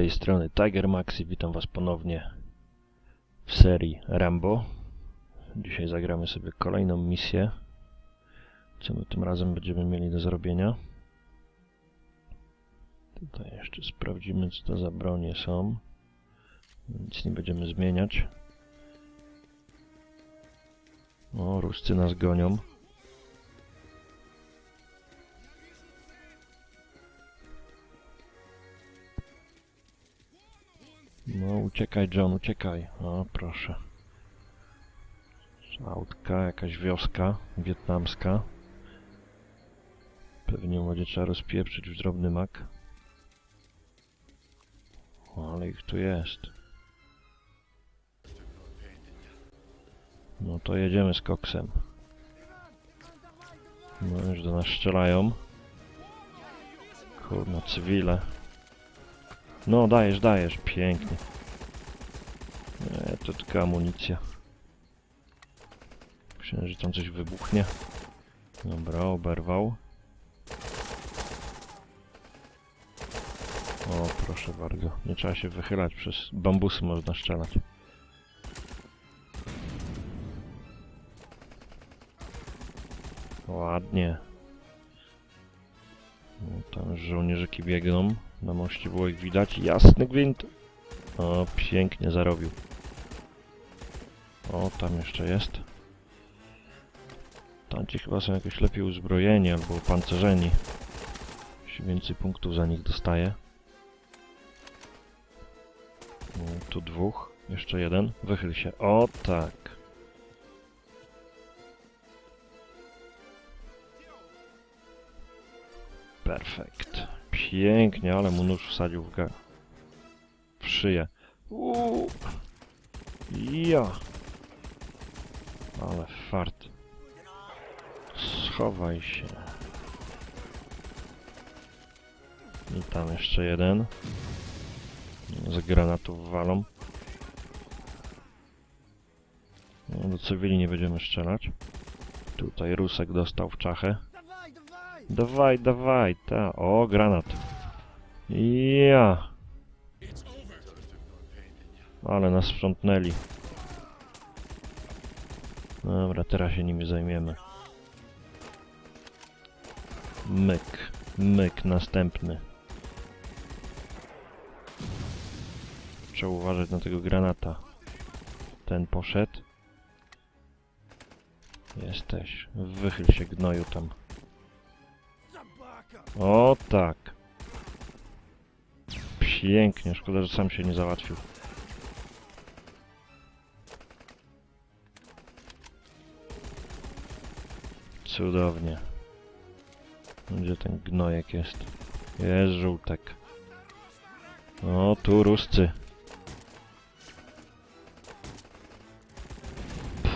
tej strony Tiger Maxi, witam was ponownie w serii Rambo. Dzisiaj zagramy sobie kolejną misję. Co my tym razem będziemy mieli do zrobienia? Tutaj jeszcze sprawdzimy co to za bronie są. Nic nie będziemy zmieniać. O, Ruscy nas gonią. No, uciekaj John, uciekaj. O, proszę. Autka, jakaś wioska wietnamska. Pewnie będzie trzeba rozpieprzyć w drobny mak. O, ale ich tu jest. No to jedziemy z koksem. No już do nas strzelają. Kurna, cywile. No, dajesz, dajesz, pięknie. Nie, to tylko amunicja. Myślałem, że tam coś wybuchnie. Dobra, oberwał. O, proszę bardzo. Nie trzeba się wychylać, przez bambusy można strzelać. Ładnie. No, tam żołnierzyki biegną. Na moście było ich widać. Jasny gwint. O, pięknie zarobił. O, tam jeszcze jest. Tamci chyba są jakoś lepiej uzbrojeni albo opancerzeni. Się więcej punktów za nich dostaje. Tu dwóch. Jeszcze jeden. Wychyl się. O, tak. Perfekt. Pięknie, ale mu nóż wsadził w, ga- w szyję. Uuu. Ja. Ale fart. Schowaj się. I tam jeszcze jeden. Z granatów walą. No, do cywili nie będziemy strzelać. Tutaj Rusek dostał w czachę. Dawaj, dawaj, ta. O, granat. Ja. Ale nas sprzątnęli. Dobra, teraz się nimi zajmiemy. Myk. Myk, następny. Trzeba uważać na tego granata. Ten poszedł. Jesteś. Wychyl się gnoju tam. O tak. Pięknie, szkoda, że sam się nie załatwił. Cudownie. Gdzie ten gnojek jest? Jest żółtek. O, tu ruscy.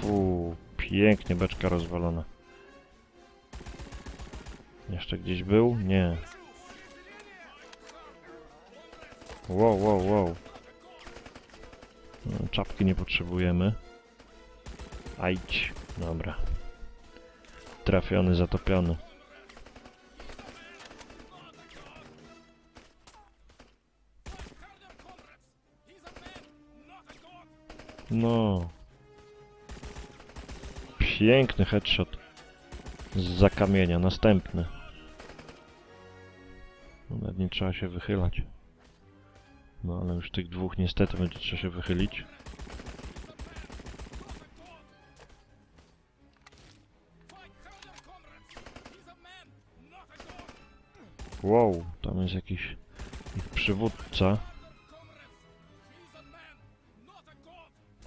Fu, pięknie beczka rozwalona. Jeszcze gdzieś był? Nie. Wow, wow, wow. No, Czapki nie potrzebujemy. Ajdź. Dobra. Trafiony, zatopiony. No. Piękny headshot. Z zakamienia. Następny. Nawet nie trzeba się wychylać. No ale już tych dwóch niestety będzie trzeba się wychylić. Wow, tam jest jakiś ich przywódca.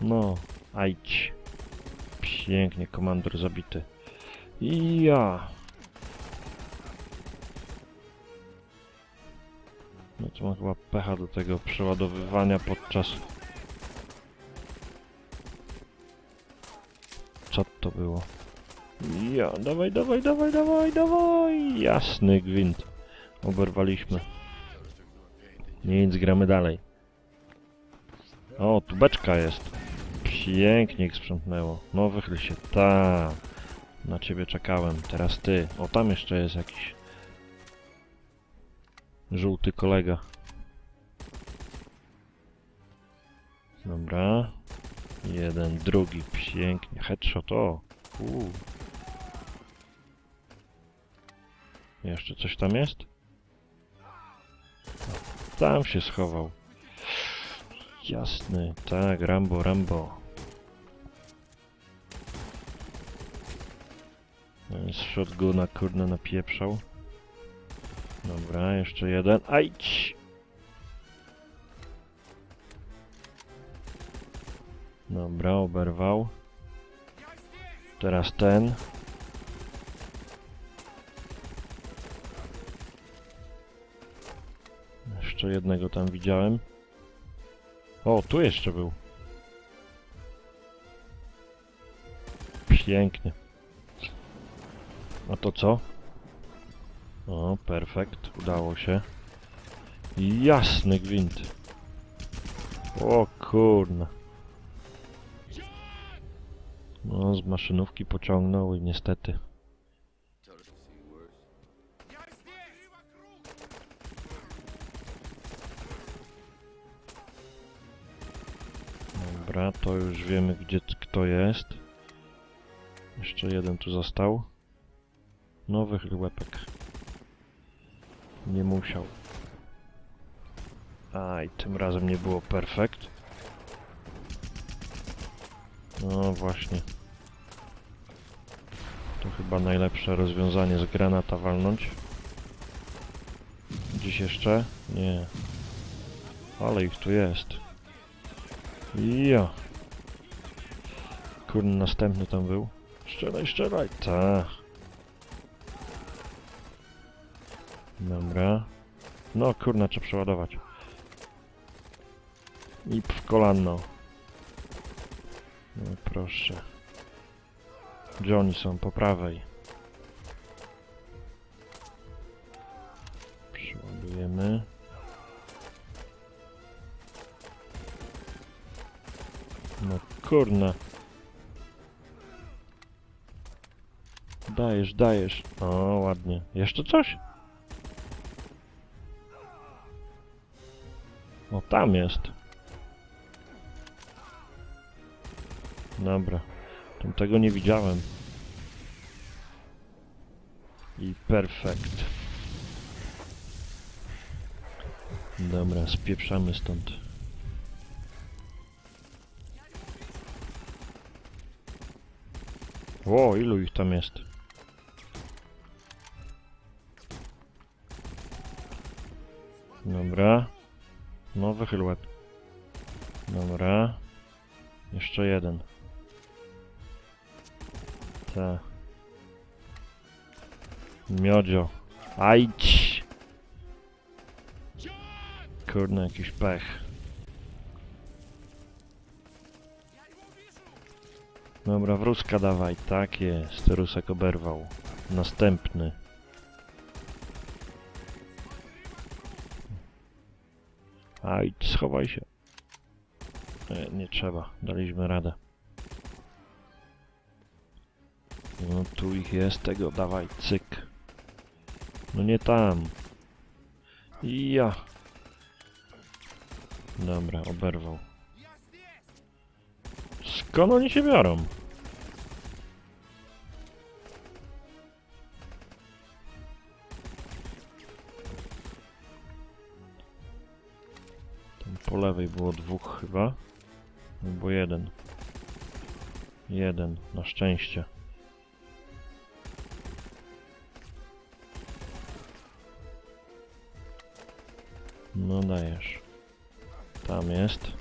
No, ajdź. Pięknie, komandor zabity. I ja. Mam chyba pecha do tego przeładowywania podczas... Co to było? Ja, dawaj, dawaj, dawaj, dawaj, dawaj! Jasny gwint. Oberwaliśmy. Nic, gramy dalej. O, tu beczka jest. Pięknie ich sprzątnęło. No wychyl się. Ta. Na ciebie czekałem. Teraz ty. O, tam jeszcze jest jakiś żółty kolega. Dobra. Jeden, drugi. Pięknie. Headshot, o. Uuu. Jeszcze coś tam jest? Tam się schował. Jasny, tak, Rambo, Rambo. Z shotguna kurde napieprzał. Dobra, jeszcze jeden. Ajdź! Dobra, oberwał. Teraz ten. Jeszcze jednego tam widziałem. O, tu jeszcze był. Pięknie. A to co? O, perfekt. Udało się. Jasny gwint. O kurna. No, z maszynówki pociągnął i niestety. Dobra, to już wiemy gdzie kto jest. Jeszcze jeden tu został. Nowy łepek. Nie musiał. Aj, tym razem nie było perfekt. No właśnie. To chyba najlepsze rozwiązanie z granata walnąć. Dziś jeszcze? Nie. Ale ich tu jest. Ja. Kurde, następny tam był. Strzelaj, strzelaj. Ta. Dobra. No kurna, trzeba przeładować. I w kolano. No proszę. Gdzie oni są? Po prawej. Przeładujemy. No kurna. Dajesz, dajesz. O, ładnie. Jeszcze coś? O, tam jest. Dobra. Tam tego nie widziałem. I perfekt. Dobra, spieprzamy stąd. O, ilu ich tam jest? Dobra. No, wychyl łeb. Dobra. Jeszcze jeden. Ta. Miodzio. Ajdź! Kurde, jakiś pech. Dobra, wrózka dawaj. Tak jest. Rusek oberwał. Następny. Ajdź, schowaj się. E, nie trzeba. Daliśmy radę. No tu ich jest, tego dawaj, cyk. No nie tam. Ja. Dobra, oberwał. Skąd oni się biorą? Tam po lewej było dwóch chyba. Albo jeden. Jeden, na szczęście. No dajesz. Tam jest.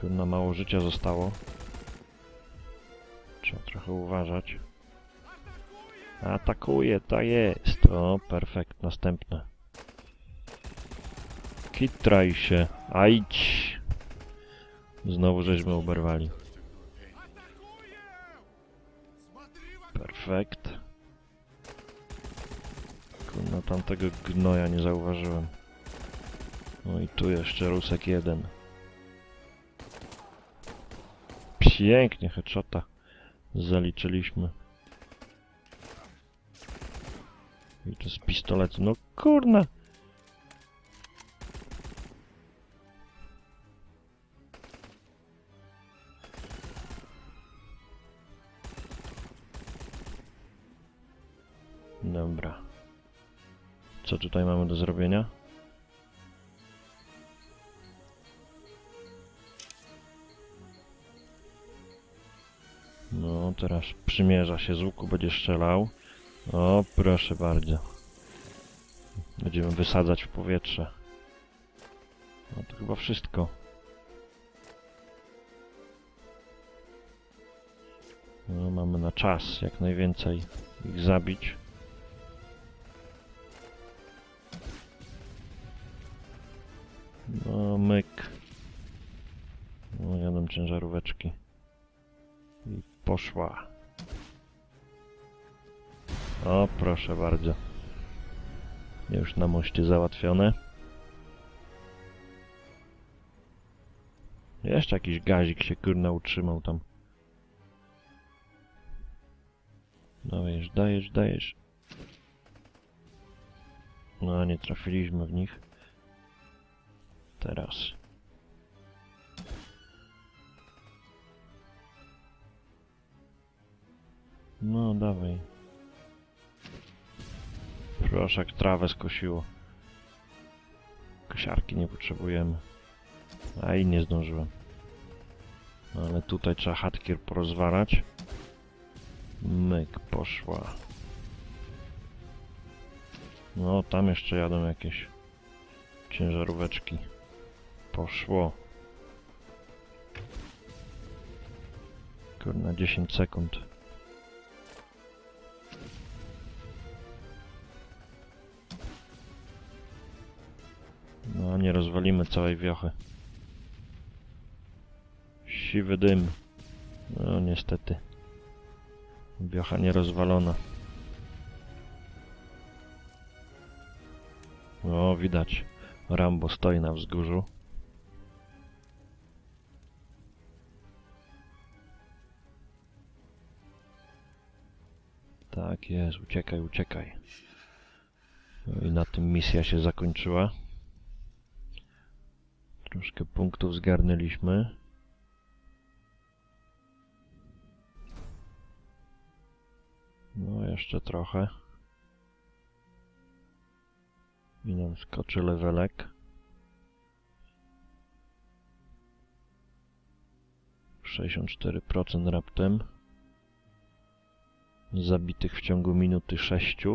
Kurna, mało życia zostało. Trzeba trochę uważać. Atakuje, to jest. O, perfekt, następne. Kitraj się. Ajdź. Znowu żeśmy oberwali. Perfekt. Tamtego gnoja nie zauważyłem. No i tu jeszcze rusek jeden. Pięknie, headshota zaliczyliśmy. I to z pistoletu. No kurna! Co tutaj mamy do zrobienia? No, teraz przymierza się z łuku, będzie strzelał. O, proszę bardzo. Będziemy wysadzać w powietrze. No to chyba wszystko. No, mamy na czas jak najwięcej ich zabić. Ciężaróweczki. I poszła. O, proszę bardzo. Już na moście załatwione. Jeszcze jakiś gazik się kurna utrzymał tam. Dajesz, dajesz, dajesz. No, nie trafiliśmy w nich. Teraz. No, dawaj. Proszę, jak trawę skosiło. Kosiarki nie potrzebujemy. A i nie zdążyłem. No, ale tutaj trzeba chatkier porozwalać. Myk, poszła. No, tam jeszcze jadą jakieś ciężaróweczki. Poszło. Kurna, 10 sekund. No, nie rozwalimy całej wiochy. Siwy dym. No, niestety. Wiocha nierozwalona. O, widać. Rambo stoi na wzgórzu. Tak jest, uciekaj, uciekaj. No i na tym misja się zakończyła. Troszkę punktów zgarnęliśmy. No, jeszcze trochę. I nam skoczy levelek. 64% raptem. Zabitych w ciągu minuty 6.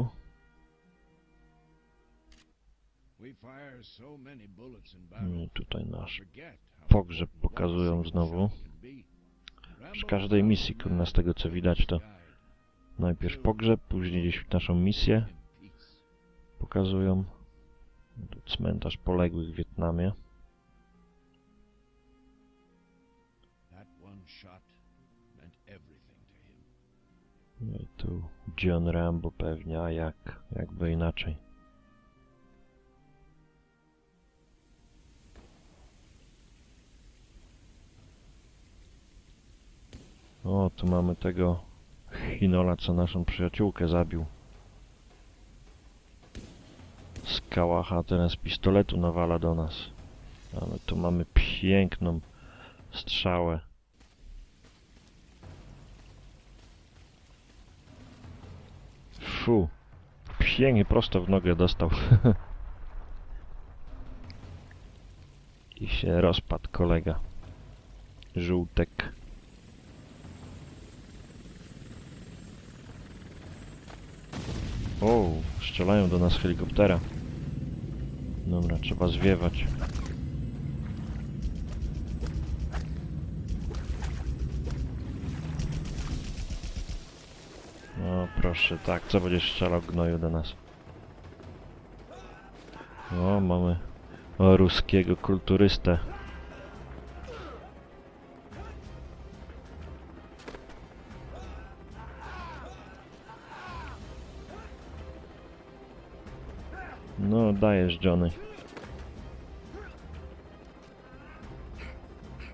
No i tutaj nasz pogrzeb pokazują znowu. Przy każdej misji, kurna, z tego co widać, to najpierw pogrzeb, później gdzieś naszą misję pokazują. Tu cmentarz poległych w Wietnamie. No i tu John Rambo pewnie, a jak? Jakby inaczej. O, tu mamy tego Chinola, co naszą przyjaciółkę zabił. Z kałacha, teraz pistoletu nawala do nas. Ale tu mamy piękną strzałę. Fu. Pięknie prosto w nogę dostał. I się rozpadł kolega. Żółtek. O, strzelają do nas helikoptera. Dobra, trzeba zwiewać. No proszę, tak, co będziesz strzelał gnoju do nas? O, mamy O ruskiego kulturystę. No, dajesz, Johnny.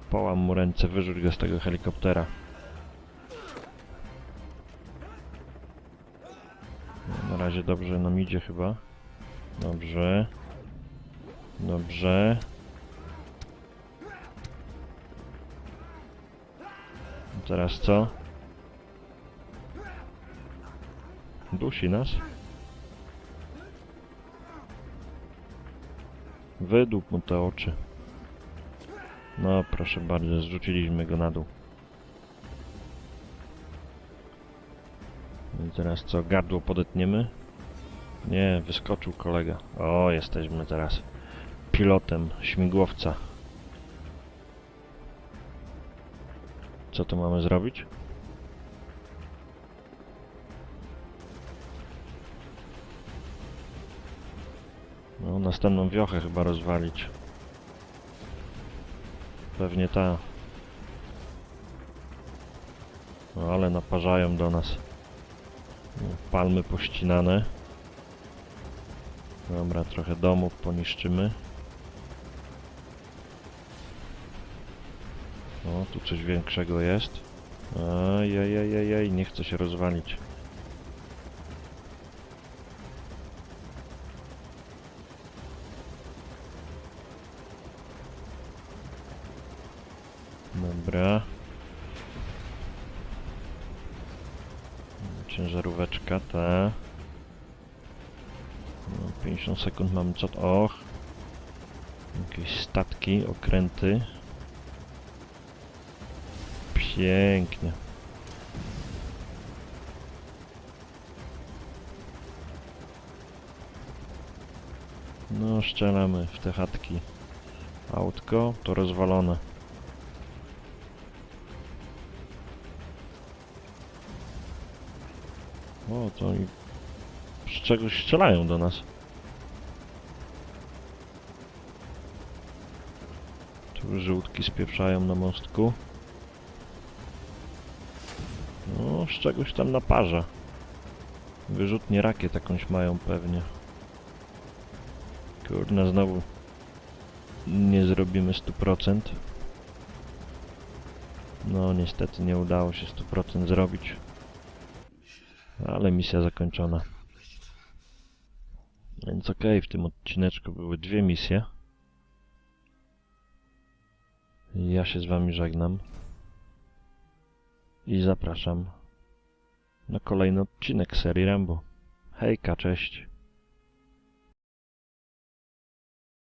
Połam mu ręce, wyrzuć go z tego helikoptera. Na razie dobrze nam idzie chyba. Dobrze. Dobrze. Teraz co? Dusi nas? Wydłup mu te oczy. No, proszę bardzo, zrzuciliśmy go na dół. I teraz co, gardło podetniemy? Nie, wyskoczył kolega. O, jesteśmy teraz pilotem śmigłowca. Co tu mamy zrobić? No, następną wiochę chyba rozwalić. Pewnie ta. No, ale naparzają do nas. No, Palmy pościnane. Dobra, trochę domów poniszczymy. O, tu coś większego jest. Ajajajajaj, nie chce się rozwalić. Dobra. Ciężaróweczka, ta. No, 50 sekund mamy co... Och! Jakieś statki, okręty. Pięknie. No, strzelamy w te chatki. Autko to rozwalone. O, to oni z czegoś strzelają do nas. Tu żółtki spieprzają na mostku. No, z czegoś tam naparza. Wyrzutnie rakiet jakąś mają pewnie. Kurna, znowu nie zrobimy 100%. No, niestety nie udało się 100% zrobić. Ale misja zakończona. Więc okej, w tym odcineczku były dwie misje. Ja się z wami żegnam. I zapraszam na kolejny odcinek serii Rambo. Hejka, cześć.